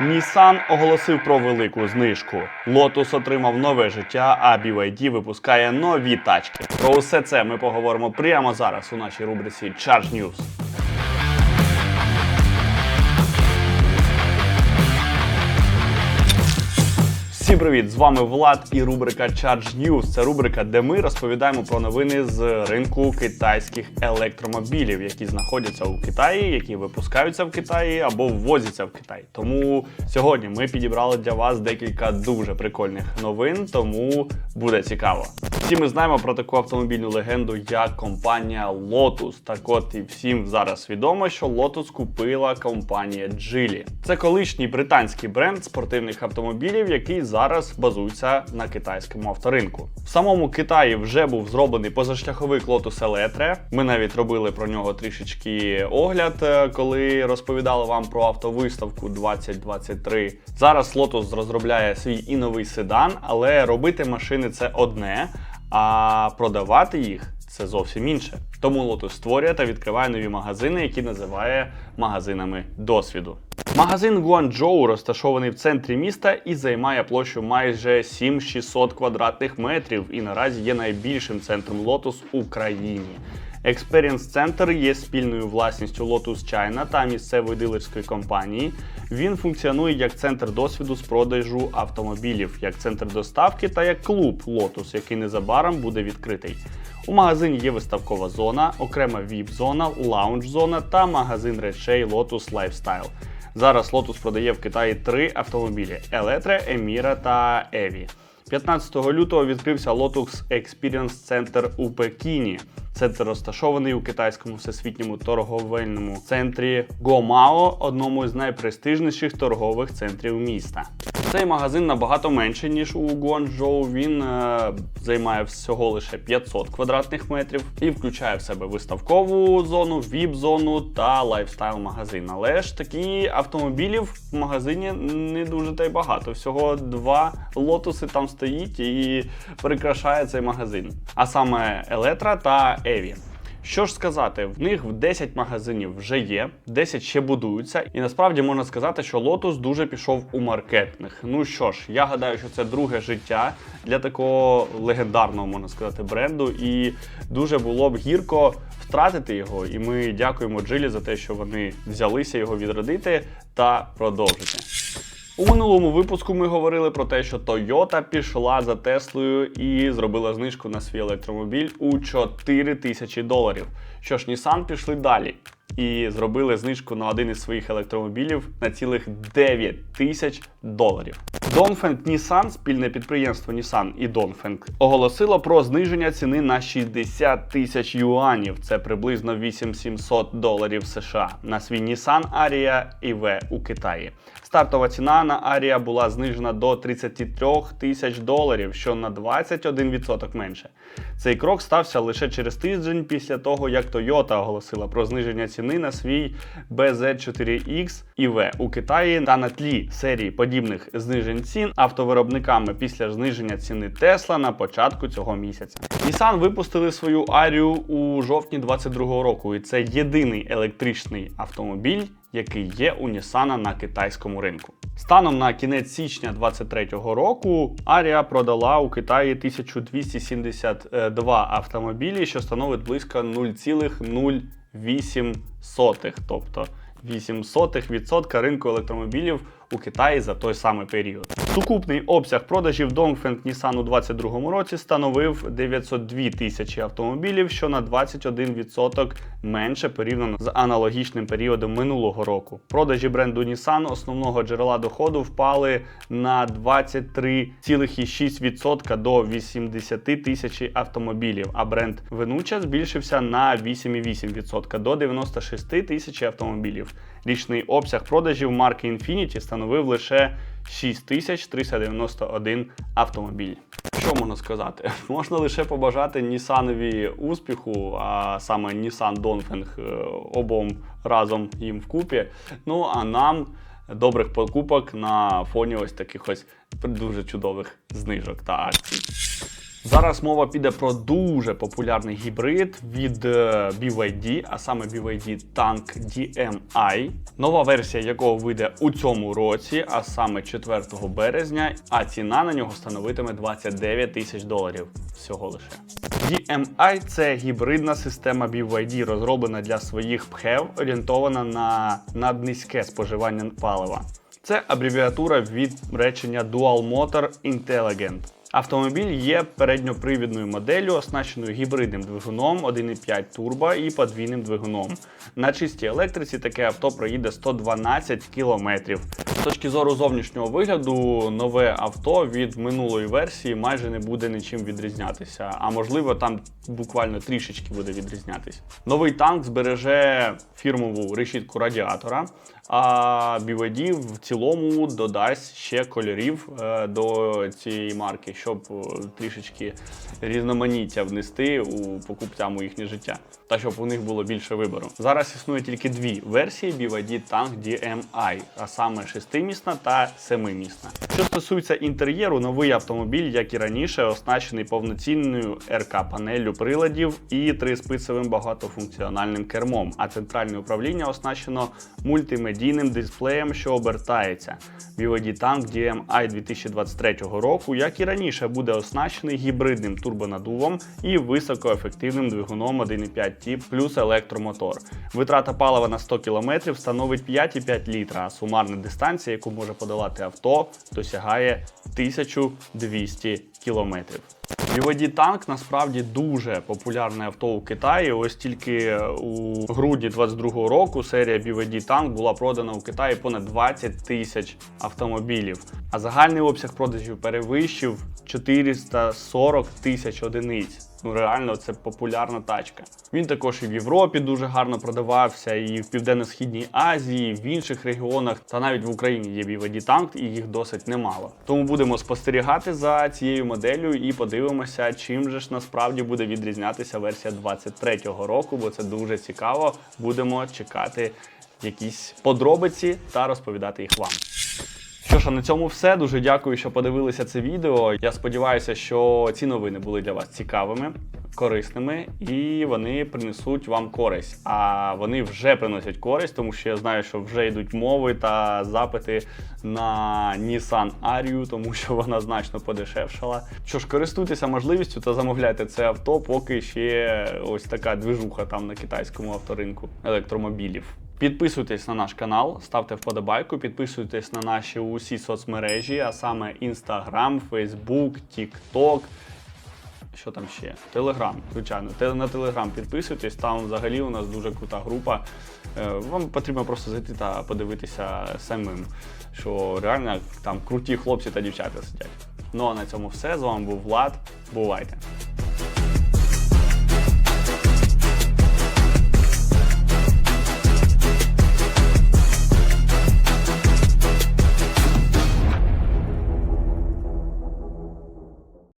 Nissan оголосив про велику знижку. Lotus отримав нове життя, а BYD випускає нові тачки. Про усе це ми поговоримо прямо зараз у нашій рубриці Charge News. Всім привіт! З вами Влад і рубрика Charge News. Це рубрика, де ми розповідаємо про новини з ринку китайських електромобілів, які знаходяться у Китаї, які випускаються в Китаї або ввозяться в Китай. Тому сьогодні ми підібрали для вас декілька дуже прикольних новин, тому буде цікаво. Всі ми знаємо про таку автомобільну легенду, як компанія Lotus. Так от і всім зараз відомо, що Lotus купила компанія Geely. Це колишній британський бренд спортивних автомобілів, який зараз базується на китайському авторинку. В самому Китаї вже був зроблений позашляховик Lotus Eletre. Ми навіть робили про нього трішечки огляд, е, коли розповідали вам про автовиставку 2023. Зараз Lotus розробляє свій і новий седан, але робити машини це одне, а продавати їх це зовсім інше. Тому Lotus створює та відкриває нові магазини, які називає магазинами досвіду. Магазин Гуанчжоу розташований в центрі міста і займає площу майже 7600 квадратних метрів і наразі є найбільшим центром Lotus у країні. Experience Center є спільною власністю Lotus China та місцевої дилерської компанії. Він функціонує як центр досвіду з продажу автомобілів, як центр доставки та як клуб Lotus, який незабаром буде відкритий. У магазині є виставкова зона, окрема VIP-зона, лаунж-зона та магазин речей Lotus Lifestyle. Зараз Lotus продає в Китаї три автомобілі: Eletre, Emira та Evi. 15 лютого відкрився Lotus Experience Center у Пекіні. Центр розташований у китайському всесвітньому торговельному центрі Гомао, одному з найпрестижніших торгових центрів міста. Цей магазин набагато менший, ніж у Гуанчжоу. Він е, займає всього лише 500 квадратних метрів і включає в себе виставкову зону, віп-зону та лайфстайл-магазин. Але ж такі автомобілів в магазині не дуже та й багато. Всього два лотуси там стоїть і прикрашає цей магазин. А саме Елетра та Еві. Що ж сказати, в них в 10 магазинів вже є, 10 ще будуються, і насправді можна сказати, що Lotus дуже пішов у маркетинг. Ну що ж, я гадаю, що це друге життя для такого легендарного, можна сказати, бренду, і дуже було б гірко втратити його. І ми дякуємо Джилі за те, що вони взялися його відродити та продовжити. У минулому випуску ми говорили про те, що Toyota пішла за Теслою і зробила знижку на свій електромобіль у 4 тисячі доларів. Що ж, Nissan пішли далі і зробили знижку на один із своїх електромобілів на цілих 9 тисяч доларів. Dongfeng Nissan, спільне підприємство Nissan і Dongfeng, оголосило про зниження ціни на 60 тисяч юанів. Це приблизно 8700 доларів США на свій Nissan Aria EV у Китаї. Стартова ціна на Aria була знижена до 33 тисяч доларів, що на 21% менше. Цей крок стався лише через тиждень після того, як Toyota оголосила про зниження ціни на свій BZ4X EV у Китаї та на тлі серії подібних знижень цін автовиробниками після зниження ціни Tesla на початку цього місяця. Nissan випустили свою Арію у жовтні 2022 року, і це єдиний електричний автомобіль, який є у Nissan на китайському ринку. Станом на кінець січня 2023 року Арія продала у Китаї 1272 автомобілі, що становить близько 0,08, тобто 0,08% ринку електромобілів у Китаї за той самий період. Сукупний обсяг продажів Dongfeng Nissan у 2022 році становив 902 тисячі автомобілів, що на 21% менше порівняно з аналогічним періодом минулого року. Продажі бренду Nissan основного джерела доходу впали на 23,6% до 80 тисяч автомобілів, а бренд Venuccia збільшився на 8,8% до 96 тисяч автомобілів. Річний обсяг продажів марки Infiniti становив лише 6391 автомобіль. Що можна сказати? Можна лише побажати Нісанові успіху, а саме Dongfeng е, обом разом їм вкупі. Ну а нам добрих покупок на фоні ось таких ось дуже чудових знижок та акцій. Зараз мова піде про дуже популярний гібрид від е, BYD, а саме BYD Tank DMI, нова версія якого вийде у цьому році, а саме 4 березня, а ціна на нього становитиме 29 тисяч доларів всього лише. DMI – це гібридна система BYD, розроблена для своїх ПХЕВ, орієнтована на наднизьке споживання палива. Це абревіатура від речення Dual Motor Intelligent. Автомобіль є передньопривідною моделлю, оснащеною гібридним двигуном 1,5 турбо і подвійним двигуном. На чистій електриці таке авто проїде 112 км. З точки зору зовнішнього вигляду, нове авто від минулої версії майже не буде нічим відрізнятися, а можливо там буквально трішечки буде відрізнятися. Новий танк збереже фірмову решітку радіатора. А BYD в цілому додасть ще кольорів е, до цієї марки, щоб е, трішечки різноманіття внести у покупцям їхнє життя, та щоб у них було більше вибору. Зараз існує тільки дві версії BYD Tank DMI, а саме шестимісна та семимісна. Що стосується інтер'єру, новий автомобіль, як і раніше, оснащений повноцінною РК-панеллю приладів і триспицевим багатофункціональним кермом, а центральне управління оснащено мультимедійним дисплеєм, що обертається. BYD Tank DMI 2023 року, як і раніше, буде оснащений гібридним турбонадувом і високоефективним двигуном 1,5T плюс електромотор. Витрата палива на 100 км становить 5,5 літра, а сумарна дистанція, яку може подолати авто, досягає 1200 кілометрів. BYD танк насправді дуже популярне авто у Китаї. Ось тільки у грудні 22-го року серія BYD танк була продана у Китаї понад 20 тисяч автомобілів. А загальний обсяг продажів перевищив 440 тисяч одиниць. Ну реально, це популярна тачка. Він також і в Європі дуже гарно продавався, і в Південно-Східній Азії, і в інших регіонах, та навіть в Україні є BYD танк, і їх досить немало. Тому будемо спостерігати за цією моделлю і подивимося, чим же ж насправді буде відрізнятися версія 23-го року, бо це дуже цікаво. Будемо чекати якісь подробиці та розповідати їх вам. Що ж, а на цьому все. Дуже дякую, що подивилися це відео. Я сподіваюся, що ці новини були для вас цікавими, корисними і вони принесуть вам користь. А вони вже приносять користь, тому що я знаю, що вже йдуть мови та запити на Nissan Ariu, тому що вона значно подешевшала. Що ж, користуйтеся можливістю та замовляйте це авто, поки ще ось така движуха там на китайському авторинку електромобілів. Підписуйтесь на наш канал, ставте вподобайку, підписуйтесь на наші усі соцмережі, а саме Instagram, Facebook, TikTok. Що там ще? Телеграм, звичайно. На Телеграм підписуйтесь, там взагалі у нас дуже крута група. Е, Вам потрібно просто зайти та подивитися самим, що реально там круті хлопці та дівчата сидять. Ну а на цьому все. З вами був Влад. Бувайте!